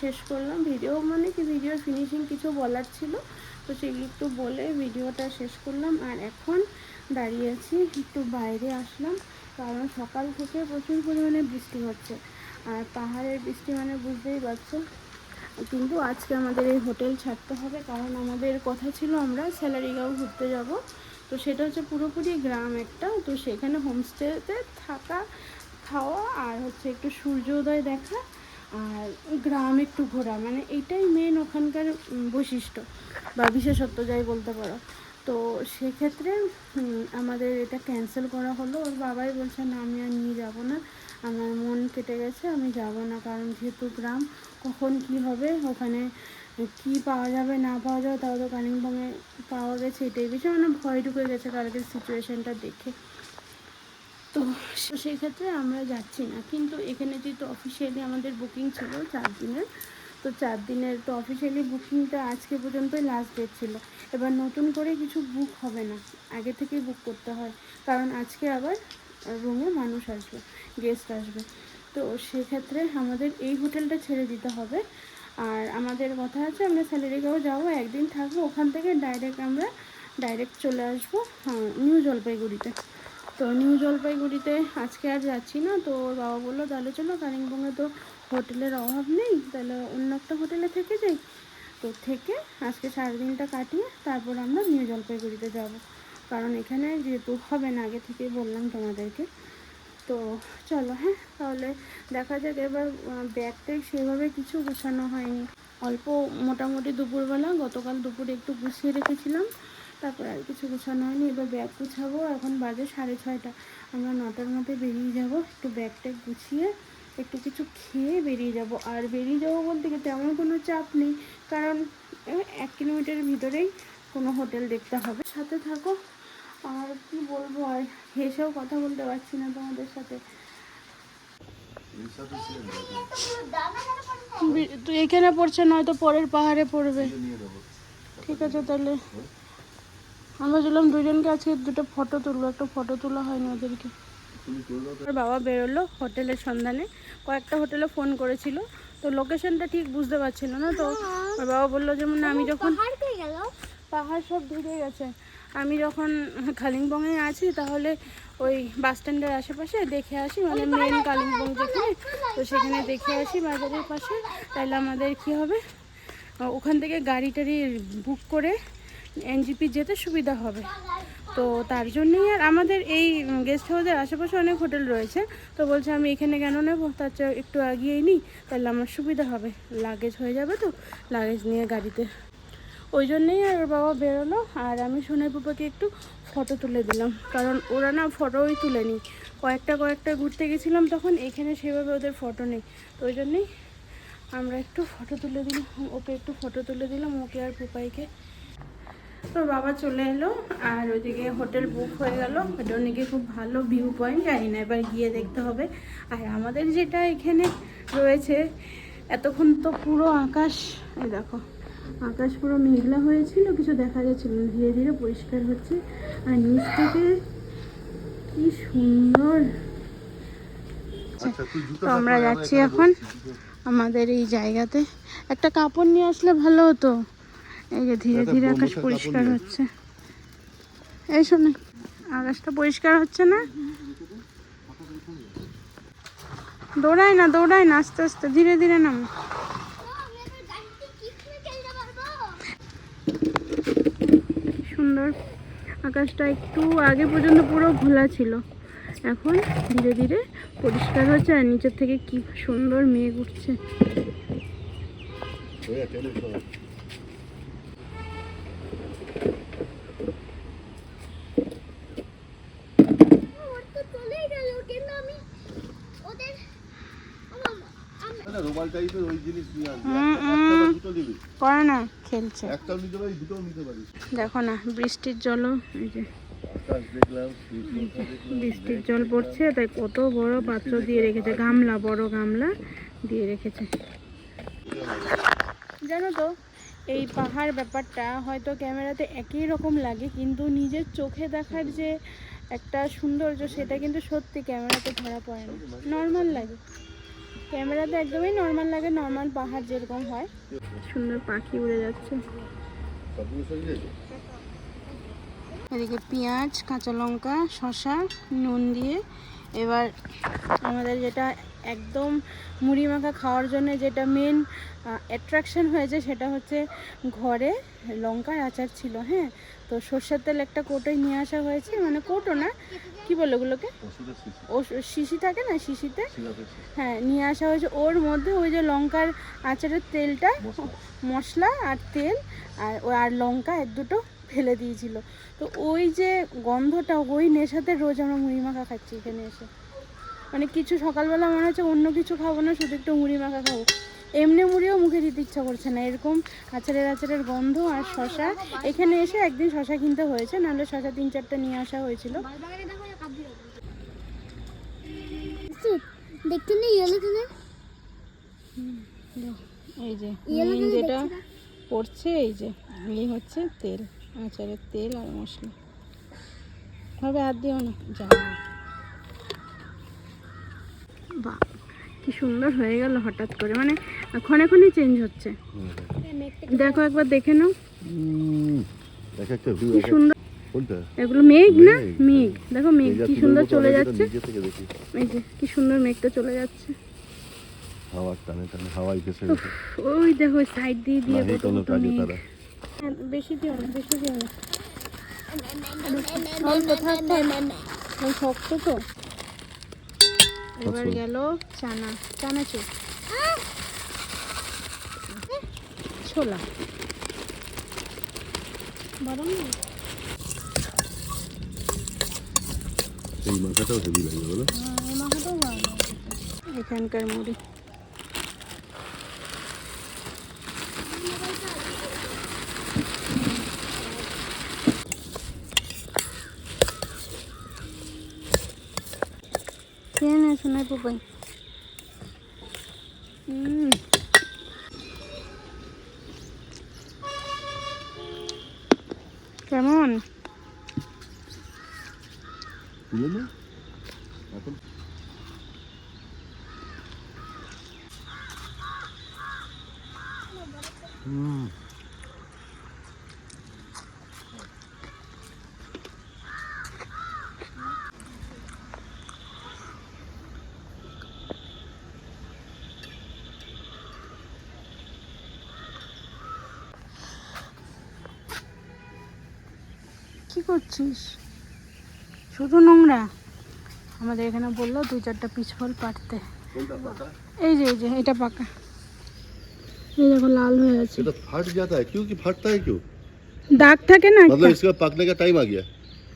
শেষ করলাম। ভিডিও মানে কি? ভিডিওর ফিনিশিং কিছু বলার ছিল। তো সেগুলো একটু বলে ভিডিওটা শেষ করলাম। আর এখন দাঁড়িয়ে আছি, একটু বাইরে আসলাম। কারণ সকাল থেকে প্রচুর পরিমাণে বৃষ্টি হচ্ছে। আর পাহাড়ের বৃষ্টি মানে বুঝতেই পারছ। কিন্তু আজকে আমাদের এই হোটেল ছাড়তে হবে। কারণ আমাদের কথা ছিল আমরা স্যালারিগাঁও ঘুরতে যাব। তো সেটা হচ্ছে পুরোপুরি গ্রাম একটা। তো সেখানে হোমস্টেতে থাকা, খাওয়া আর হচ্ছে একটু সূর্যোদয় দেখা। আর গ্রাম একটু ঘোরা মানে এটাই মেন ওখানকার বৈশিষ্ট্য, বা বিশেষত্ব যাই বলতে পারো। তো সেক্ষেত্রে আমাদের এটা ক্যান্সেল করা হলো। ওর বাবাই বলছে, না, আমি আর নিয়ে যাব না। আমার মন কেটে গেছে, আমি যাব না। কারণ যেহেতু গ্রাম, কখন কি হবে? ওখানে কি পাওয়া যাবে, না পাওয়া যাবে, তাও তো কালিম্পংয়ে পাওয়া গেছে, এটাই বেশি। মানে ভয় ঢুকে গেছে কালকের সিচুয়েশানটা দেখে। তো সেই ক্ষেত্রে আমরা যাচ্ছি না। কিন্তু এখানে যেহেতু অফিসিয়ালি আমাদের বুকিং ছিল চার দিনের, তো চার দিনের তো অফিসিয়ালি বুকিংটা আজকে পর্যন্তই লাস্ট ডেট ছিল। এবার নতুন করে কিছু বুক হবে না, আগে থেকেই বুক করতে হয়। কারণ আজকে আবার রুমে মানুষ আসবে গেস্ট আসবে। তো সেক্ষেত্রে আমাদের এই হোটেলটা ছেড়ে দিতে হবে। আর আমাদের কথা আছে, আমরা স্যালারিগাঁও যাব, একদিন থাকব, ওখান থেকে ডাইরেক্ট আমরা ডাইরেক্ট চলে আসব নিউ জলপাইগুড়িতে তো নিউ জলপাইগুড়িতে আজকে আর যাচ্ছি না, তো ওর বাবা বলল, তাহলে চলো, কালিম্পংয়ে তো হোটেলের অভাব নেই, তাহলে অন্য একটা হোটেলে থেকে যাই। তো থেকে আজকে সারাদিনটা কাটিয়ে তারপর আমরা নিউ জলপাইগুড়িতে যাব। কারণ এখানে যেহেতু হবে না, আগে থেকেই বললাম তোমাদেরকে। তো চলো হ্যাঁ তাহলে দেখা যাক, এবার ব্যাগ ট্যাগ সেভাবে কিছু গুছানো হয়নি। অল্প মোটামুটি দুপুরবেলা, গতকাল দুপুরে একটু গুছিয়ে রেখেছিলাম। তারপর আর কিছু গোছানো হয়নি, এবার ব্যাগ গুছাবো। এখন বাজে সাড়ে ছয়টা। আমরা নটার মধ্যে বেরিয়ে যাব, একটু ব্যাগ ট্যাগ গুছিয়ে একটু কিছু খেয়ে বেরিয়ে যাব। আর বেরিয়ে যাব বলতে কি তেমন কোনো চাপ নেই, কারণ এক কিলোমিটারের ভিতরেই কোনো হোটেল দেখতে হবে। সাথে থাকো। আর কি বলব, আর হেসেও কথা বলতে পারছি না তোমাদের সাথে। বি- তো এখানে পড়ছে, নয়তো পরের পাহাড়ে পড়বে। ঠিক আছে তাহলে। আমরা ভাবছিলাম দুজনকে আজকে দুটো ফটো তুলবো। একটা ফটো তোলা হয়নি ওদেরকে। আমার বাবা বেরোলো হোটেলের সন্ধানে। কয়েকটা হোটেলে ফোন করেছিল। তো লোকেশনটা ঠিক বুঝতে পারছিল না তো। আমার বাবা বলল যেমন আমি যখন পাহাড় সব ঢুকে গেছে। আমি যখন কালিম্পংয়ে আছি তাহলে ওই বাস স্ট্যান্ডের আশেপাশে দেখে আসি। মানে মেন কালিম্পং যেখানে তো সেখানে দেখে আসি বাজারের পাশে। তাহলে আমাদের কি হবে? ওখান থেকে গাড়ি টাড়ি বুক করে এনজিপি যেতে সুবিধা হবে। তো তার জন্যই আর আমাদের এই গেস্ট হাউসের আশেপাশে অনেক হোটেল রয়েছে। তো বলছে আমি এখানে কেন নেব? তার চেয়ে একটু আগিয়েই নিই, তাহলে আমার সুবিধা হবে। লাগেজ হয়ে যাবে তো লাগেজ নিয়ে গাড়িতে। ওই জন্যেই আর ওর বাবা বেরোলো, আর আমি সোনাই পুপাকে একটু ফটো তুলে দিলাম। কারণ ওরা না ফটোই তুলেনি। কয়েকটা কয়েকটা ঘুরতে গেছিলাম তখন, এখানে সেভাবে ওদের ফটো নেই। তো ওই জন্যই আমরা একটু ফটো তুলে দিলাম, ওকে একটু ফটো তুলে দিলাম, ওকে আর পুপাইকে তোর বাবা চলে এলো আর ওইদিকে হোটেল বুক হয়ে গেল। এটা নাকি খুব ভালো ভিউ পয়েন্ট জানি না এবার গিয়ে দেখতে হবে। আর আমাদের যেটা এখানে রয়েছে এতক্ষণ তো পুরো আকাশ এই দেখো আকাশ পুরো মেঘলা হয়েছিল কিছু দেখা যাচ্ছিল ধীরে ধীরে পরিষ্কার হচ্ছে। আর নিচ থেকে কি সুন্দর। আচ্ছা তো আমরা যাচ্ছি এখন আমাদের এই জায়গাতে। একটা কাপড় নিয়ে আসলে ভালো হতো। এই যে ধীরে ধীরে আকাশ পরিষ্কার হচ্ছে। এই শোনে আকাশটা পরিষ্কার হচ্ছে না? দৌড়ায় না দৌড়ায় না আস্তে আস্তে ধীরে ধীরে নাম। সুন্দর আকাশটা একটু আগে পর্যন্ত পুরো ঘোলা ছিল। এখন ধীরে ধীরে পরিষ্কার হচ্ছে আর নিচের থেকে কি সুন্দর মেঘ উঠছে। টাইপের ওই জিনিস নিয়ে আসবি। দুটো না খেলছে। একটাও নিতে দুটোও নিতে দেখো না বৃষ্টির জলও এই যে। বৃষ্টির জল পড়ছে তাই কত বড় পাত্র দিয়ে রেখেছে গামলা বড় গামলা দিয়ে রেখেছে। জানো তো এই পাহাড় ব্যাপারটা হয়তো ক্যামেরাতে একই রকম লাগে কিন্তু নিজের চোখে দেখার যে একটা সৌন্দর্য, সেটা কিন্তু সত্যি ক্যামেরাতে ধরা পড়ে না। নর্মাল লাগে। ক্যামেরাতে একদমই নর্মাল লাগে নর্মাল পাহাড় যেরকম হয়। সুন্দর পাখি উড়ে যাচ্ছে। এদিকে পেঁয়াজ, কাঁচা লঙ্কা, শসা, নুন দিয়ে। এবার আমাদের যেটা একদম মুড়ি মাখা খাওয়ার জন্য যেটা মেন অ্যাট্রাকশন হয়েছে সেটা হচ্ছে ঘরে লঙ্কার আচার ছিল হ্যাঁ? তো সর্ষের তেল একটা কোটোয় নিয়ে আসা হয়েছে মানে কোটো না কি বলে ওগুলোকে? ও শিশি থাকে না শিশিতে? হ্যাঁ নিয়ে আসা হয়েছে। ওর মধ্যে ওই যে লঙ্কার আচারের তেলটা মশলা। মশলা আর তেল আর ও আর লঙ্কা এক দুটো ফেলে দিয়েছিল। তো ওই যে গন্ধটা ওই নেশাতে রোজ আমরা মুড়ি মাখা খাচ্ছি এখানে এসে। মানে কিছু সকালবেলা মনে হচ্ছে অন্য কিছু খাব না শুধু একটু মুড়ি মাখা খাব। এমনি মুড়িও মুখে দিতে ইচ্ছা করছে না। এরকম আচারের আচারের গন্ধ আর শশা। এখানে এসে একদিন শশা কিনতে হয়েছে নাহলে শশা তিন চারটা নিয়ে আসা হয়েছিল। দেখতে নেই ইয়েলো কালার এই যে যেটা পড়ছে এই যে এই হচ্ছে তেল আচারের তেল আর মশলা। হবে আর দিও না যা বাহ। কি সুন্দর হয়ে গেল হঠাৎ করে। মানে ক্ষণে ক্ষণে চেঞ্জ হচ্ছে। দেখো একবার দেখে নাও। কি সুন্দর। এগুলো মেঘ না? মেঘ, দেখো মেঘ কি সুন্দর চলে যাচ্ছে। এই যে কি সুন্দর মেঘটা চলে যাচ্ছে। হাওয়ার টানে টানে হাওয়াই ভেসে ওই দেখো সাইড দিয়ে দিয়ে কত কত মেঘ হ্যাঁ, বেশি দিও না বেশি দিও না। শক্ত তো? এবার। গেল চানা চানাচুর ছোলা। বরং এই মাথাটাও হেভি লাগে বলো। এই মাখাটাও ভালো লাগে। এখানকার মুড়ি। খেয়ে নে শোনাই পুপাই হুম কেমন তুলে না এখন হুম কি করছিস শুধু নোংরা আমাদের এখানে বললো দু চারটা পিচ ফল পাড়তে কোনটা পাতা এই যে এই যে এটা পাকা এই দেখো লাল হয়ে আছে ये तो फट जाता है क्यों कि फटता है क्यों দাগ থাকে না मतलब একটা? इसका पकने का टाइम आ गया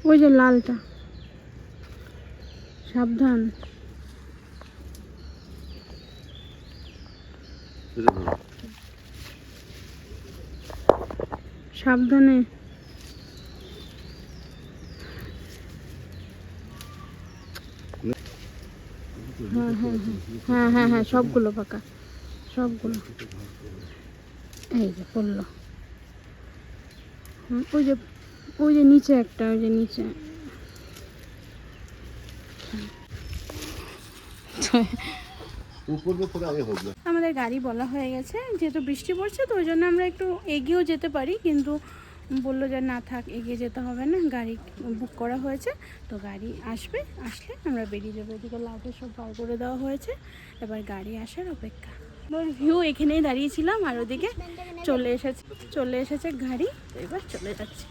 ওই যে লালটা সাবধান इधर धरो। সাবধানে হ্যাঁ হ্যাঁ হ্যাঁ সবগুলো পাকা। সবগুলো। এই যে পড়ল। ওই যে ওই যে নিচে একটা ওই যে নিচে। আমাদের গাড়ি বলা হয়ে গেছে যেহেতু বৃষ্টি পড়ছে তো ওই জন্য আমরা একটু এগিয়েও যেতে পারি কিন্তু বলল যে, না থাক, এগিয়ে যেতে হবে না, গাড়ি বুক করা হয়েছে। তো গাড়ি আসবে, আসলে আমরা বেরিয়ে যাব। এদিকে লাউটে সব বার করে দেওয়া হয়েছে। এবার গাড়ি আসার অপেক্ষা। ভিউ এখানেই দাঁড়িয়েছিলাম আর ওদিকে চলে এসেছে চলে এসেছে গাড়ি। এবার চলে যাচ্ছে।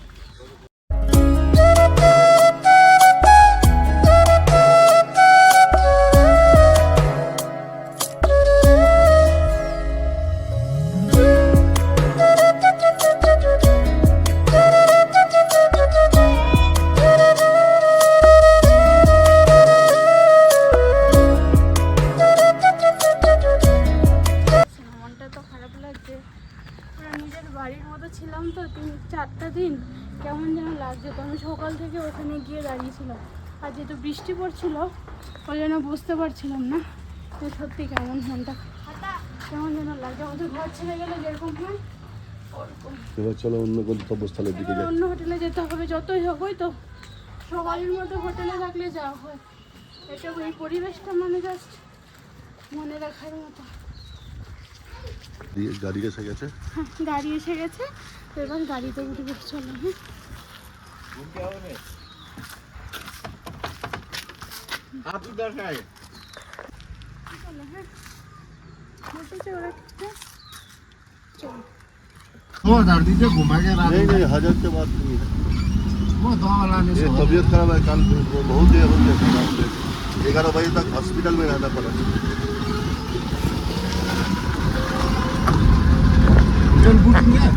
বাড়ির মতো ছিলাম তো তিন চারটা দিন। কেমন যেন লাগছে তো। আমি সকাল থেকে ওখানে গিয়ে দাঁড়িয়েছিলাম। আর যেহেতু বৃষ্টি পড়ছিল ওই জন্য বুঝতে পারছিলাম না যে সত্যি কেমন মনটা। কেমন যেন লাগছে। আমাদের ঘর ছেড়ে গেলে যেরকম হয় ওরকম। এবার চলো অন্য গন্তব্যস্থলের দিকে যাই। অন্য হোটেলে যেতে হবে যতই হোক ওই তো। সবারই মতো হোটেলে থাকলে যাওয়া হয়। এটা এই পরিবেশটা মানে জাস্ট মনে রাখার মতো। দিয়ে গাড়ি এসে গেছে হ্যাঁ গাড়ি এসে গেছে তো এবার গাড়িতে উঠে উঠে চলো হ্যাঁ आप इधर से आए চলো হ্যাঁ বসেছে ওরা হ্যাঁ চলো वो उधर दीजिए घुमा के रात नहीं नहीं हजार के बाद नहीं है वो दो वाला नहीं ये सो तबीयत खराब है कल वो बहुत देर हो गया ग्यारह बजे तक हॉस्पिटल में रहना पड़ा होटल बुकिंग है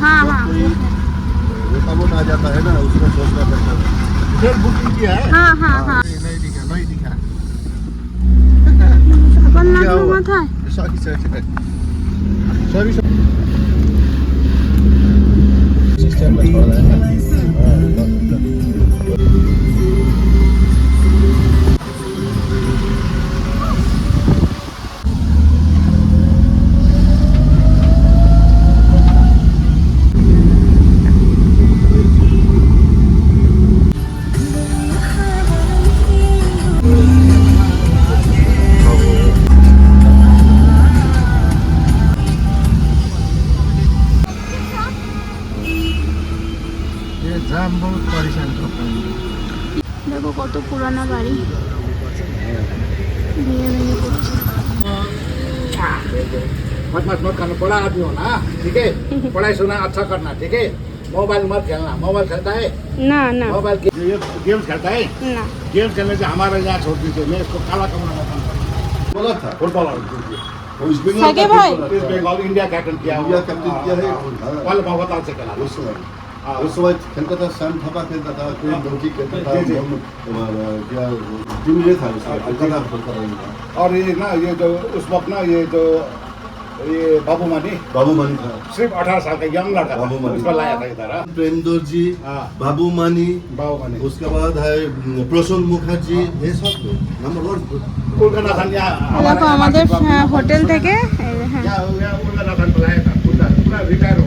हाँ हाँ होता वो आ जाता है ना उसको सोचना पड़ता है होटल बुकिंग किया है हाँ हाँ हाँ नहीं दिखा नहीं दिखा अपन ना मत है sorry sorry sorry sorry system बता रहा है मत मत मत करना बड़ा आदमी हो? ठिकै? पढाइ है सुना अच्छा गर्न ठिकै? मोबाइल मत खेल्न मोबाइल खेल्दा है? मोबाइल गेम खेल्दा है? गेम खेल्ने चाहिँ हाम्रो यहाँ छोड़ दीजिए यसको काला कमाना काम बोला था footballer West Bengal India captain किया खेला उस समय हाँ। उस समय खेलता था सैम थापा खेलता था कोई हाँ। डोंकी खेलता था जी, जी। मोहम्मद, हमारा क्या टीम ये था उसका कोलकाता कोलकाता में था। और ये ना ये जो उस वक्त ना ये जो ये बाबू मानी बाबू मानी था सिर्फ अठारह साल का यंग लड़का बाबू था मानी। उसको लाया था इधर हाँ। प्रेमदोर जी हाँ बाबू मानी बाबू मानी उसके बाद है प्रसून मुखर्जी ये सब नंबर वन उनका नाथन यहाँ দেখো আমাদের হ্যাঁ, হোটেল থেকে এই যে, হ্যাঁ यहाँ यहाँ उनका नाथन को लाया था पूरा पूरा रिटायर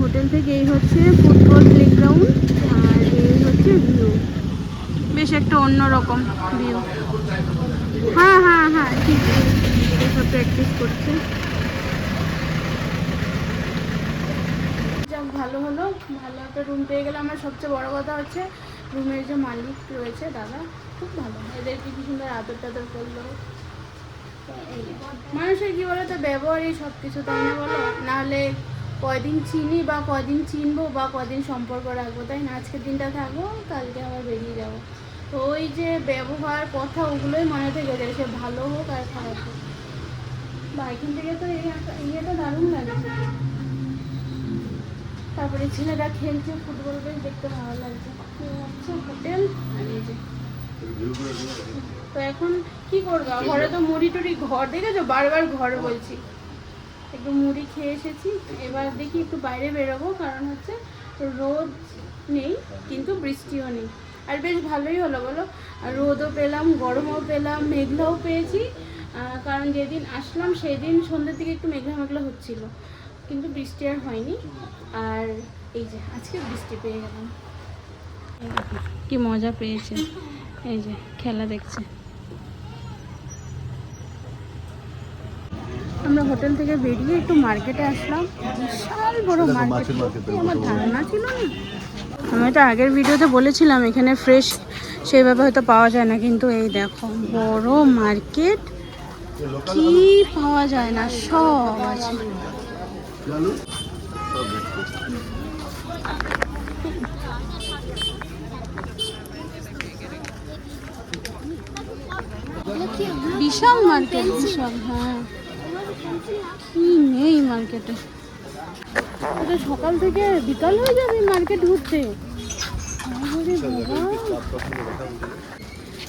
হোটেল থেকে এই হচ্ছে ফুটবল প্লেগ্রাউন্ড আর এই হচ্ছে ভিউ বেশ একটা অন্যরকম ভিউ হ্যাঁ হ্যাঁ হ্যাঁ ঠিক। এসব প্র্যাকটিস করছে। যাক ভালো হলো। ভালো একটা রুম পেয়ে গেলে আমার সবচেয়ে বড় কথা হচ্ছে রুমের যে মালিক রয়েছে দাদা খুব ভালো। এদেরকে কি সুন্দর আদর টাদর করল? মানুষের কি বলো তো ব্যবহারই সব কিছু, তাই না বলো? নাহলে কয়দিন চিনি বা কয়দিন চিনবো বা কয়দিন সম্পর্ক রাখব, তাই না? আজকের দিনটা থাকব, কালকে আবার বেরিয়ে যাব। তো ওই যে ব্যবহার কথা, ওগুলোই মনে থেকে যায়, সে ভালো হোক আর খারাপ হোক। বা এখান থেকে তো ইয়েটা দারুণ লাগছে তারপরে ছেলেরা খেলছে ফুটবল বেশ দেখতে ভালো লাগছে। হোটেল? আর এই যে তো এখন কি করব? ঘরে তো মুড়ি টুড়ি ঘর, দেখেছ? বারবার ঘর বলছি। একটু মুড়ি খেয়ে এসেছি। এবার দেখি একটু বাইরে বেরোবো, কারণ হচ্ছে রোদ নেই, কিন্তু বৃষ্টিও নেই। আর বেশ ভালোই হলো, বলো? রোদও পেলাম, গরমও পেলাম, মেঘলাও পেয়েছি। কারণ যেদিন আসলাম, সেদিন সন্ধ্যের দিকে একটু মেঘলা মেঘলা হচ্ছিল। কিন্তু বৃষ্টি আর হয়নি। আর এই যে, আজকে বৃষ্টি পেয়ে গেলাম। কি মজা পেয়েছে। এই যে খেলা দেখছে। আমরা হোটেল থেকে বেরিয়ে একটু মার্কেটে আসলাম। বিশাল বড় মার্কেট। আমার ধারণা ছিল না। আমি তো আগের ভিডিওতে বলেছিলাম এখানে ফ্রেশ সেইভাবে হয়তো পাওয়া যায় না কিন্তু এই দেখো বড় মার্কেট। কি পাওয়া যায় না সব আছে। বিশাল মার্কেট বিশাল হ্যাঁ। কি নেই মার্কেটে এটা সকাল থেকে বিকাল হয়ে যাবে মার্কেট ঘুরতে।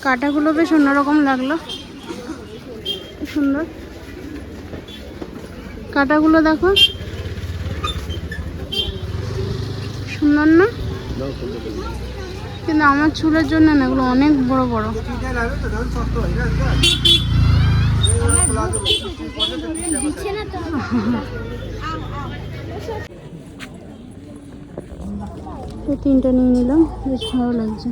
কাটাগুলো বেশ অন্যরকম লাগল। সুন্দর। কাটাগুলো দেখো। সুন্দর না? কিন্তু আমার চুলের জন্য না, এগুলো অনেক বড় বড়। এই তিনটা নিয়ে নিলাম, বেশ ভালো লাগছে।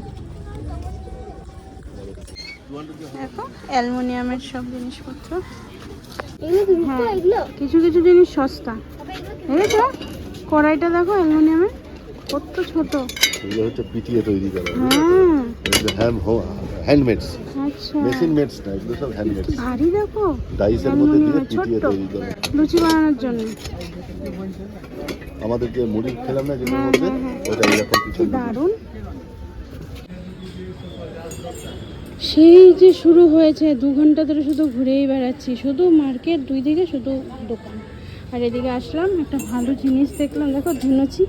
দেখো, অ্যালুমিনিয়ামের সব জিনিসপত্র। হ্যাঁ। কিছু কিছু জিনিস সস্তা। দেখেছ কড়াইটা দেখো অ্যালুমিনিয়ামের, কত ছোট। এগুলো হচ্ছে পিটিয়ে তৈরি করা। হ্যাঁ এগুলো হ্যান্ড হ্যান্ডমেডস মেশিন মেডস না এগুলো সব হ্যান্ডমেডস ভারী দেখো। ডাইসের মধ্যে দিয়ে পিটিয়ে তৈরি করা। লুচি বানানোর জন্য। আমাদের যে মুড়ি খেলাম না যেটার মধ্যে। ওটা এরকম কি পিছন দারুণ। সেই যে শুরু হয়েছে দু ঘণ্টা ধরে শুধু ঘুরেই বেড়াচ্ছি শুধু মার্কেট দুই দিকে শুধু দোকান। আর এদিকে আসলাম একটা ভালো জিনিস দেখলাম। দেখো ধুনুচি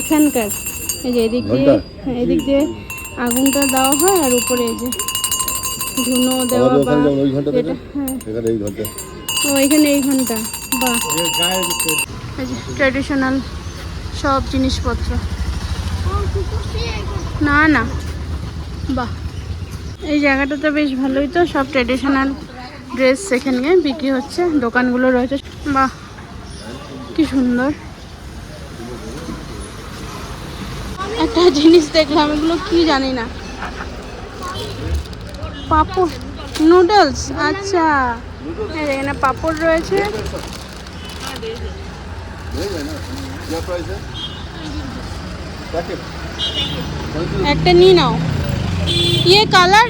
এখানকার। এই যে এদিক দিয়ে এদিক দিয়ে আগুনটা দেওয়া হয় আর উপরে এই যে ধুনো দেওয়া বা দেখো হ্যাঁ। এখানে এই ঘণ্টা। ও এখানে এই ঘণ্টা ট্র্যাডিশনাল সব জিনিসপত্র। না না বাহ। এই জায়গাটাতে বেশ ভালোই তো সব ট্র্যাডিশনাল ড্রেস এখানে বিক্রি হচ্ছে দোকানগুলো রয়েছে বাহ। কি সুন্দর। একটা জিনিস দেখলাম এগুলো কি জানি না পাপড় নুডলস আচ্ছা এই যে এখানে পাপড় রয়েছে क्या प्राइस है पैकेट একটা নিয়ে নাও ইয়ে কালার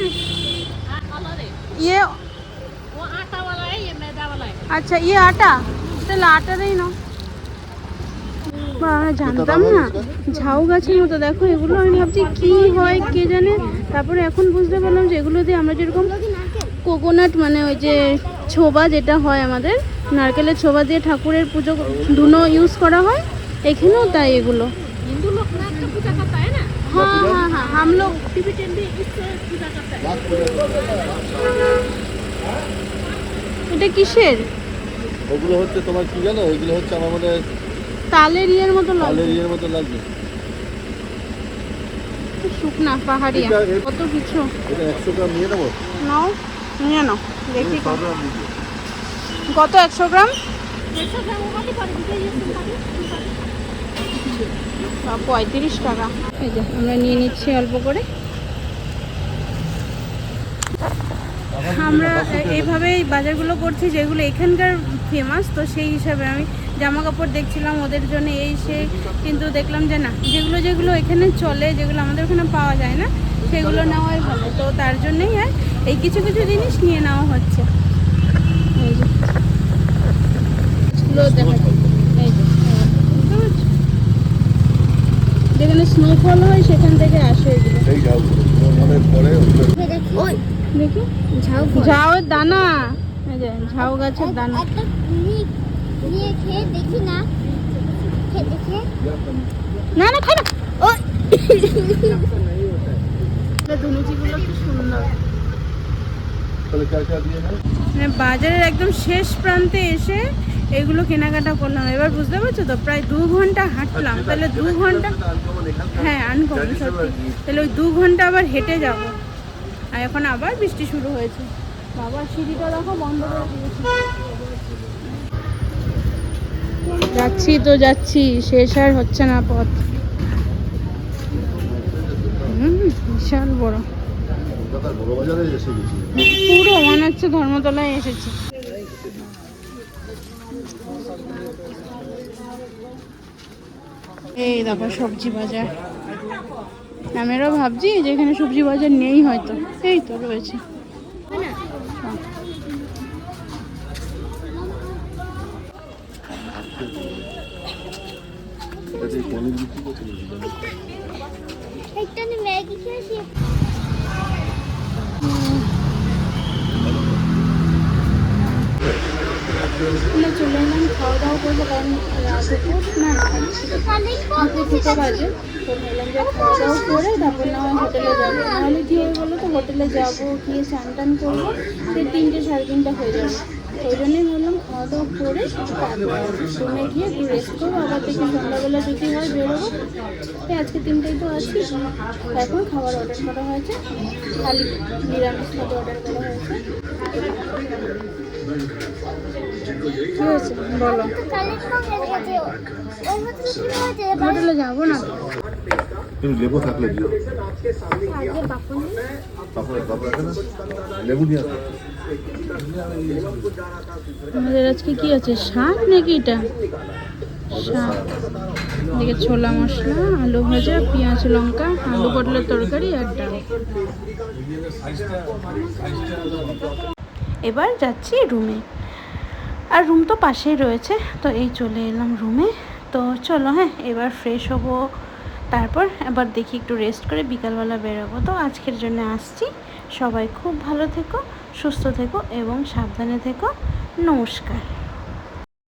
ইয়ে আচ্ছা ইয়ে আটা তাহলে আটারই নাও বা আমরা জানতাম না ঝাউ গাছের মতো দেখো এগুলো আমি ভাবছি কি হয় কে জানে তারপরে এখন বুঝতে পারলাম যে এগুলো দিয়ে আমরা যেরকম কোকোনাট মানে ওই যে ছোবা যেটা হয় আমাদের নারকেলের ছোবা দিয়ে ঠাকুরের পুজো ধুনো ইউজ করা হয় এখানেও তাই এগুলো हाँ हाँ हाँ हम लोग এটা কিসের ওগুলো হচ্ছে তোমার কি জানো এগুলো হচ্ছে আমার মনে হয় তালের ইয়ের মতো লাগে তালের ইয়ের মতো লাগবে। শুকনা পাহাড়িয়া কত কিছু। এটা একশো গ্রাম নিয়ে নেব? নাও নিয়ে নাও দেখি গ্রাম। কত একশো গ্রাম? বা পঁয়ত্রিশ টাকা। এই যে আমরা নিয়ে নিচ্ছি অল্প করে। আমরা এইভাবেই বাজারগুলো করছি যেগুলো এখানকার ফেমাস তো সেই হিসাবে আমি জামা কাপড় দেখছিলাম ওদের জন্য এই সেই কিন্তু দেখলাম যে না যেগুলো যেগুলো এখানে চলে যেগুলো আমাদের ওখানে পাওয়া যায় না সেগুলো নেওয়াই ভালো। তো তার জন্যই আর এই কিছু কিছু জিনিস নিয়ে নেওয়া হচ্ছে? যেখানে স্নোফল হয় সেখান থেকে আসে মানে দেখি ঝাউ ঝাউয়ের দানা। ঝাউ গাছের দানা। নিয়ে নিয়ে খেয়ে দেখি না। খেয়ে দেখে। না না খাই না। ধনুচিগুলো কি সুন্দর। নেয় মানে বাজারের একদম শেষ প্রান্তে এসে এগুলো কেনাকাটা করলাম। এবার বুঝতে পারছ তো প্রায় দু ঘণ্টা হাঁটলাম। তাহলে দু ঘণ্টা হ্যাঁ আনকমন সত্যি। তাহলে ওই দু ঘণ্টা আবার হেঁটে যাব। আর এখন আবার বৃষ্টি শুরু হয়েছে। বাবা সিঁড়িটা দেখো বন্ধ করে দিয়েছে। যাচ্ছি তো যাচ্ছি, শেষ আর হচ্ছে না পথ। বিশাল বড়। পুরো মনে হচ্ছে ধর্মতলায় এসেছি। এই দেখো সবজি বাজার। আমিও ভাবছি যে এখানে সবজি বাজার নেই হয়তো। এই তো রয়েছে এটা যে পনির বিক্রি করছিল একটা নিয়ে ম্যাগি খেয়েছি চলে এলাম খাওয়া দাওয়া করব কারণ দুটো বাজে তো ভাবলাম যে খাওয়া দাওয়া করে তারপর না হোটেলে যাব নাহলে কী হবে বলো তো হোটেলে যাব গিয়ে স্নান টান করব সেই তিনটে সাড়ে তিনটা হয়ে যাবে ওই জন্যই ভাবলাম খাওয়া দাওয়া করে রুমে গিয়ে একটু রেস্ট করব। আবার দেখি সন্ধ্যাবেলা যদি হয় বেরোবো। এই আজকে তিনটেই তো আছি। এখন খাবার অর্ডার করা হয়েছে। খালি নিরামিষ খাবার অর্ডার করা হয়েছে। কি হয়েছে? বলো। হোটেলে যাব না? লেবু থাকলে দিও। লেবু নিয়ে আমাদের আজকে কি আছে? শাক নাকি এটা? শাক। এদিকে ছোলা মশলা, আলু ভাজা, পেঁয়াজ, লঙ্কা, আলু পটলের তরকারি আর ডাল। এবার যাচ্ছি রুমে। আর রুম তো পাশেই রয়েছে, তো এই চলে এলাম রুমে। তো চলো হ্যাঁ এবার ফ্রেশ হব। তারপর এবার দেখি একটু রেস্ট করে বিকালবেলা বেরোবো। তো আজকের জন্য আসছি। সবাই খুব ভালো থেকো। সুস্থ থেকো এবং সাবধানে থেকো। নমস্কার।